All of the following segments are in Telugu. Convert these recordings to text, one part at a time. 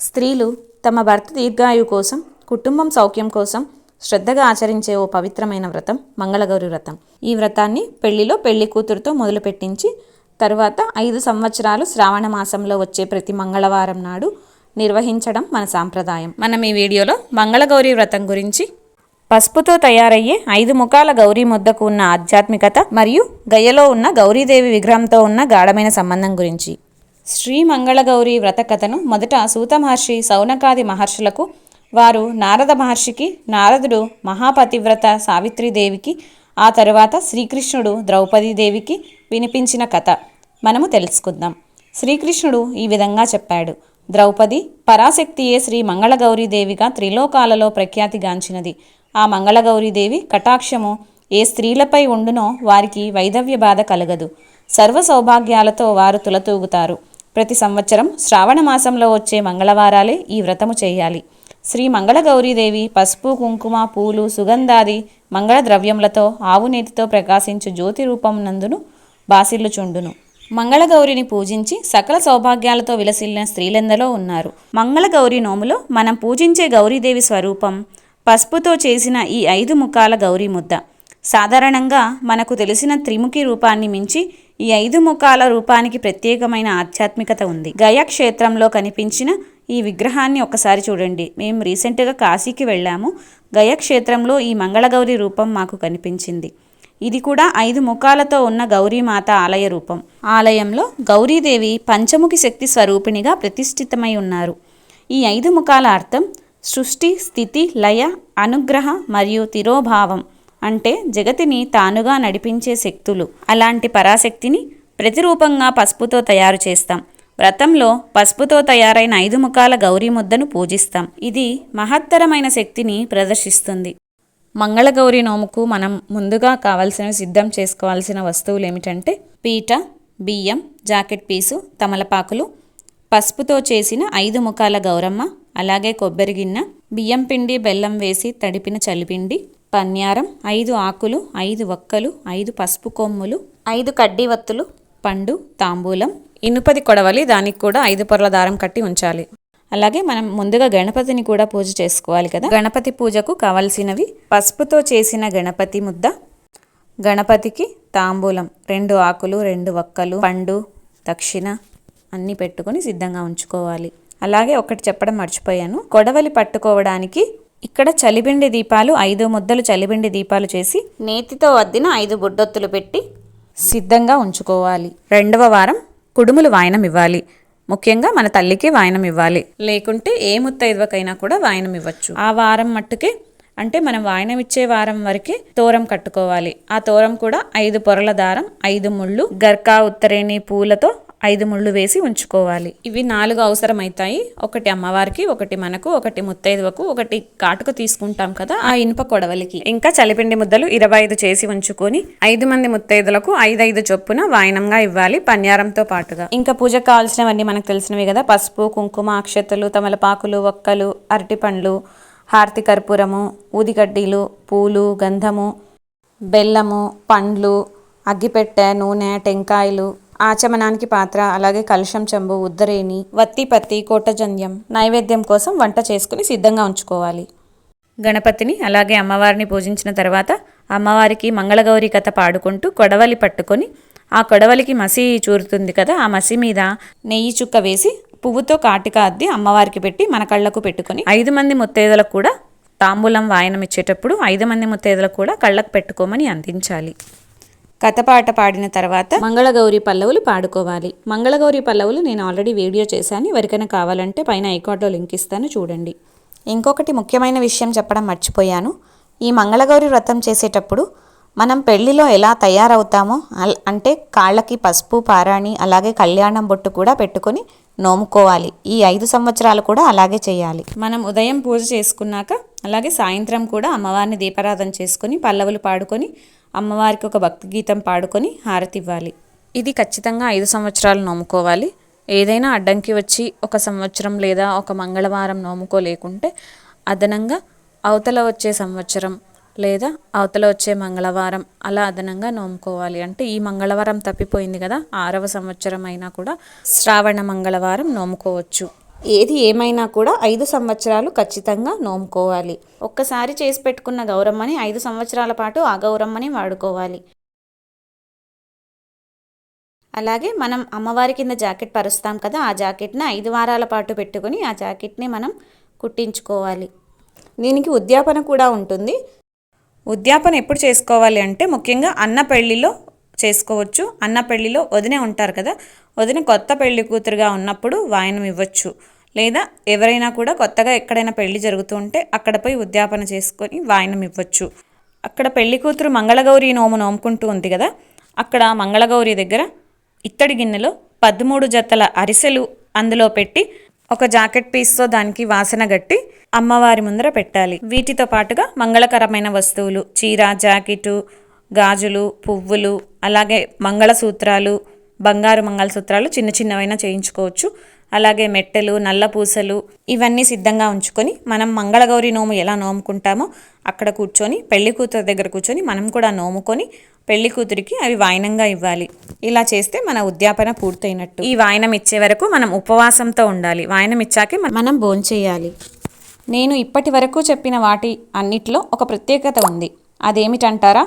స్త్రీలు తమ భర్త దీర్ఘాయువు కోసం కుటుంబం సౌఖ్యం కోసం శ్రద్ధగా ఆచరించే ఓ పవిత్రమైన వ్రతం మంగళగౌరి వ్రతం. ఈ వ్రతాన్ని పెళ్ళిలో పెళ్ళి కూతురుతో మొదలుపెట్టించి తరువాత ఐదు సంవత్సరాలు శ్రావణ మాసంలో వచ్చే ప్రతి మంగళవారం నాడు నిర్వహించడం మన సాంప్రదాయం. మనం ఈ వీడియోలో మంగళగౌరి వ్రతం గురించి పసుపుతో తయారయ్యే ఐదు ముఖాల గౌరీ ముద్దకు ఉన్న ఆధ్యాత్మికత మరియు గయ్యలో ఉన్న గౌరీదేవి విగ్రహంతో ఉన్న గాఢమైన సంబంధం గురించి శ్రీ మంగళగౌరి వ్రత కథను మొదట సూత మహర్షి సౌనకాది మహర్షులకు వారు నారద మహర్షికి నారదుడు మహాపతివ్రత సావిత్రీదేవికి ఆ తరువాత శ్రీకృష్ణుడు ద్రౌపదీదేవికి వినిపించిన కథ. మనము తెలుసుకుందాం. శ్రీకృష్ణుడు ఈ విధంగా చెప్పాడు. ద్రౌపది పరాశక్తియే శ్రీ మంగళగౌరీదేవిగా త్రిలోకాలలో ప్రఖ్యాతిగాంచినది. ఆ మంగళగౌరీదేవి కటాక్షము ఏ స్త్రీలపై ఉండునో వారికి వైదవ్య బాధ కలగదు. సర్వ సౌభాగ్యాలతో వారు తులతూగుతారు. ప్రతి సంవత్సరం శ్రావణ మాసంలో వచ్చే మంగళవారాలే ఈ వ్రతము చేయాలి. శ్రీ మంగళగౌరీదేవి పసుపు కుంకుమ పూలు సుగంధాది మంగళ ద్రవ్యములతో ఆవునేతితో ప్రకాశించు జ్యోతి రూపం నందును బాసిల్లుచుండును. మంగళగౌరిని పూజించి సకల సౌభాగ్యాలతో విలసిల్లిన స్త్రీలెందరో ఉన్నారు. మంగళగౌరి నోములో మనం పూజించే గౌరీదేవి స్వరూపం పసుపుతో చేసిన ఈ ఐదు ముఖాల గౌరీ ముద్ద. సాధారణంగా మనకు తెలిసిన త్రిముఖి రూపాన్ని మించి ఈ ఐదు ముఖాల రూపానికి ప్రత్యేకమైన ఆధ్యాత్మికత ఉంది. గయా క్షేత్రంలో కనిపించిన ఈ విగ్రహాన్ని ఒకసారి చూడండి. మేము రీసెంట్గా కాశీకి వెళ్ళాము. గయా క్షేత్రంలో ఈ మంగళగౌరి రూపం మాకు కనిపించింది. ఇది కూడా ఐదు ముఖాలతో ఉన్న గౌరీమాత ఆలయ రూపం. ఆలయంలో గౌరీదేవి పంచముఖి శక్తి స్వరూపిణిగా ప్రతిష్ఠితమై ఉన్నారు. ఈ ఐదు ముఖాల అర్థం సృష్టి స్థితి లయ అనుగ్రహ మరియు తిరోభావం. అంటే జగతిని తానుగా నడిపించే శక్తులు. అలాంటి పరాశక్తిని ప్రతిరూపంగా పసుపుతో తయారు చేస్తాం. వ్రతంలో పసుపుతో తయారైన ఐదు ముఖాల గౌరీ ముద్దను పూజిస్తాం. ఇది మహత్తరమైన శక్తిని ప్రదర్శిస్తుంది. మంగళగౌరి నోముకు మనం ముందుగా కావలసిన సిద్ధం చేసుకోవాల్సిన వస్తువులు ఏమిటంటే పీట బియ్యం జాకెట్ పీసు తమలపాకులు పసుపుతో చేసిన ఐదు ముఖాల గౌరమ్మ అలాగే కొబ్బరి గిన్నె బియ్యం పిండి బెల్లం వేసి తడిపిన చలిపిండి పన్యారం ఐదు ఆకులు ఐదు వక్కలు ఐదు పసుపు కొమ్ములు ఐదు కడ్డీ వత్తులు పండు తాంబూలం ఇనుపది కొడవలి దానికి కూడా ఐదు పొరల దారం కట్టి ఉంచాలి. అలాగే మనం ముందుగా గణపతిని కూడా పూజ చేసుకోవాలి కదా? గణపతి పూజకు కావలసినవి పసుపుతో చేసిన గణపతి ముద్ద గణపతికి తాంబూలం రెండు ఆకులు రెండు వక్కలు పండు దక్షిణ అన్నీ పెట్టుకొని సిద్ధంగా ఉంచుకోవాలి. అలాగే ఒకటి చెప్పడం మర్చిపోయాను. కొడవలి పట్టుకోవడానికి ఇక్కడ చలిబిండి దీపాలు ఐదు ముద్దలు చలిబిండి దీపాలు చేసి నేతితో వద్దిన ఐదు బుడ్డొత్తులు పెట్టి సిద్ధంగా ఉంచుకోవాలి. రెండవ వారం కుడుములు వాయనం ఇవ్వాలి. ముఖ్యంగా మన తల్లికి వాయనం ఇవ్వాలి. లేకుంటే ఏ ముత్తైదువకైనా కూడా వాయనం ఇవ్వచ్చు. ఆ వారం మట్టుకే అంటే మనం వాయనం ఇచ్చే వారం వరకే తోరం కట్టుకోవాలి. ఆ తోరం కూడా ఐదు పొరల దారం ఐదు ముళ్ళు గర్కా ఉత్తరేణి పూలతో ఐదు ముళ్ళు వేసి ఉంచుకోవాలి. ఇవి నాలుగు అవసరమవుతాయి ఒకటి అమ్మవారికి ఒకటి మనకు ఒకటి ముత్తైదువకు ఒకటి కాటుక తీసుకుంటాం కదా ఆ ఇనుప కొడవలికి. ఇంకా చలిపిండి ముద్దలు ఇరవై ఐదు చేసి ఉంచుకొని ఐదు మంది ముత్తైదులకు ఐదు ఐదు చొప్పున వాయనంగా ఇవ్వాలి పన్యారంతో పాటుగా. ఇంకా పూజకు కావాల్సినవన్నీ మనకు తెలిసినవి కదా. పసుపు కుంకుమ అక్షతలు తమలపాకులు ఒక్కలు అరటి పండ్లు హారతి కర్పూరము ఊదిగడ్డీలు పూలు గంధము బెల్లము పండ్లు అగ్గిపెట్టె నూనె టెంకాయలు ఆచమనానికి పాత్ర అలాగే కలుషం చెంబు ఉద్దరేణి వత్తి పత్తి కోటజన్యం నైవేద్యం కోసం వంట చేసుకుని సిద్ధంగా ఉంచుకోవాలి. గణపతిని అలాగే అమ్మవారిని పూజించిన తర్వాత అమ్మవారికి మంగళగౌరి కథ పాడుకుంటూ కొడవలి పట్టుకొని ఆ కొడవలికి మసి చూరుతుంది కదా ఆ మసి మీద నెయ్యి చుక్క వేసి పువ్వుతో కాటిక అద్ది అమ్మవారికి పెట్టి మన కళ్ళకు పెట్టుకొని ఐదు మంది ముత్తైదులకు కూడా తాంబూలం వాయనం ఇచ్చేటప్పుడు ఐదు మంది ముత్తైదులకు కూడా కళ్ళకు పెట్టుకోమని అందించాలి. కథపాట పాడిన తర్వాత మంగళగౌరి పల్లవులు పాడుకోవాలి. మంగళగౌరి పల్లవులు నేను ఆల్రెడీ వీడియో చేశాను. ఎవరికైనా కావాలంటే పైన ఐకార్డ్లో లింక్ ఇస్తాను చూడండి. ఇంకొకటి ముఖ్యమైన విషయం చెప్పడం మర్చిపోయాను. ఈ మంగళగౌరి వ్రతం చేసేటప్పుడు మనం పెళ్ళిలో ఎలా తయారవుతామో అంటే కాళ్ళకి పసుపు పారాణి అలాగే కళ్యాణం బొట్టు కూడా పెట్టుకొని నోముకోవాలి. ఈ ఐదు సంవత్సరాలు కూడా అలాగే చేయాలి. మనం ఉదయం పూజ చేసుకున్నాక అలాగే సాయంత్రం కూడా అమ్మవారిని దీపారాధన చేసుకొని పల్లవులు పాడుకొని అమ్మవారికి ఒక భక్తి గీతం పాడుకొని హారతి ఇవ్వాలి. ఇది ఖచ్చితంగా ఐదు సంవత్సరాలు నోముకోవాలి ఏదైనా అడ్డంకి వచ్చి ఒక సంవత్సరం లేదా ఒక మంగళవారం నోముకోలేకుంటే అదనంగా అవతల వచ్చే సంవత్సరం లేదా అవతల వచ్చే మంగళవారం అలా అదనంగా నోముకోవాలి అంటే ఈ మంగళవారం తప్పిపోయింది కదా ఆరవ సంవత్సరం అయినా కూడా శ్రావణ మంగళవారం నోముకోవచ్చు ఏది ఏమైనా కూడా ఐదు సంవత్సరాలు ఖచ్చితంగా నోముకోవాలి. ఒక్కసారి చేసి పెట్టుకున్న గౌరమ్మని ఐదు సంవత్సరాల పాటు ఆ గౌరమ్మని వాడుకోవాలి. అలాగే మనం అమ్మవారి కింద జాకెట్ పరుస్తాం కదా ఆ జాకెట్ని ఐదు వారాల పాటు పెట్టుకుని ఆ జాకెట్ని మనం కుట్టించుకోవాలి. దీనికి ఉద్యాపన కూడా ఉంటుంది. ఉద్యాపన ఎప్పుడు చేసుకోవాలి అంటే ముఖ్యంగా అన్న పెళ్ళిలో చేసుకోవచ్చు. అన్న పెళ్ళిలో వదినే ఉంటారు కదా వదిన కొత్త పెళ్ళి కూతురుగా ఉన్నప్పుడు వాయనం ఇవ్వచ్చు. లేదా ఎవరైనా కూడా కొత్తగా ఎక్కడైనా పెళ్ళి జరుగుతూ ఉంటే అక్కడ పోయి ఉద్యాపన చేసుకొని వాయనం ఇవ్వచ్చు. అక్కడ పెళ్ళి కూతురు మంగళగౌరి నోము నోముకుంటూ ఉంది కదా అక్కడ మంగళగౌరి దగ్గర ఇత్తడి గిన్నెలో పదమూడు జతల అరిసెలు అందులో పెట్టి ఒక జాకెట్ పీస్తో దానికి వాసన గట్టి అమ్మవారి ముందర పెట్టాలి. వీటితో పాటుగా మంగళకరమైన వస్తువులు చీర జాకెటు గాజులు పువ్వులు అలాగే మంగళసూత్రాలు బంగారు మంగళసూత్రాలు చిన్న చిన్నవైనా చేయించుకోవచ్చు. అలాగే మెట్టెలు నల్ల పూసలు ఇవన్నీ సిద్ధంగా ఉంచుకొని మనం మంగళగౌరి నోము ఎలా నోముకుంటామో అక్కడ కూర్చొని పెళ్ళి కూతురు దగ్గర కూర్చొని మనం కూడా నోముకొని పెళ్ళి కూతురికి అవి వాయనంగా ఇవ్వాలి. ఇలా చేస్తే మన ఉద్యాపన పూర్తయినట్టు. ఈ వాయనం ఇచ్చే వరకు మనం ఉపవాసంతో ఉండాలి. వాయనం ఇచ్చాకే మనం భోంచేయాలి నేను ఇప్పటి వరకు చెప్పిన వాటి అన్నిట్లో ఒక ప్రత్యేకత ఉంది. అదేమిటంటారా?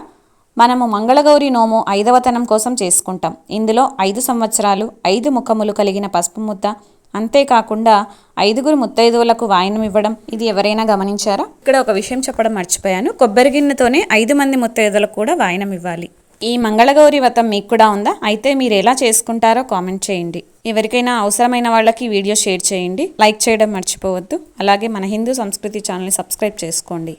మనము మంగళగౌరి నోము ఐదవతనం కోసం చేసుకుంటాం. ఇందులో ఐదు సంవత్సరాలు ఐదు ముఖములు కలిగిన పసుపు ముద్ద అంతేకాకుండా ఐదుగురు ముత్తైదువులకు వాయనం ఇవ్వడం ఇది ఎవరైనా గమనించారా? ఇక్కడ ఒక విషయం చెప్పడం మర్చిపోయాను. కొబ్బరి గిన్నెతోనే ఐదు మంది ముత్తైదులకు కూడా వాయనం ఇవ్వాలి. ఈ మంగళగౌరి వ్రతం మీకు కూడా ఉందా? అయితే మీరు ఎలా చేసుకుంటారో కామెంట్ చేయండి. ఎవరికైనా అవసరమైన వాళ్ళకి వీడియో షేర్ చేయండి. లైక్ చేయడం మర్చిపోవద్దు. అలాగే మన హిందూ సంస్కృతి ఛానల్ని సబ్స్క్రైబ్ చేసుకోండి.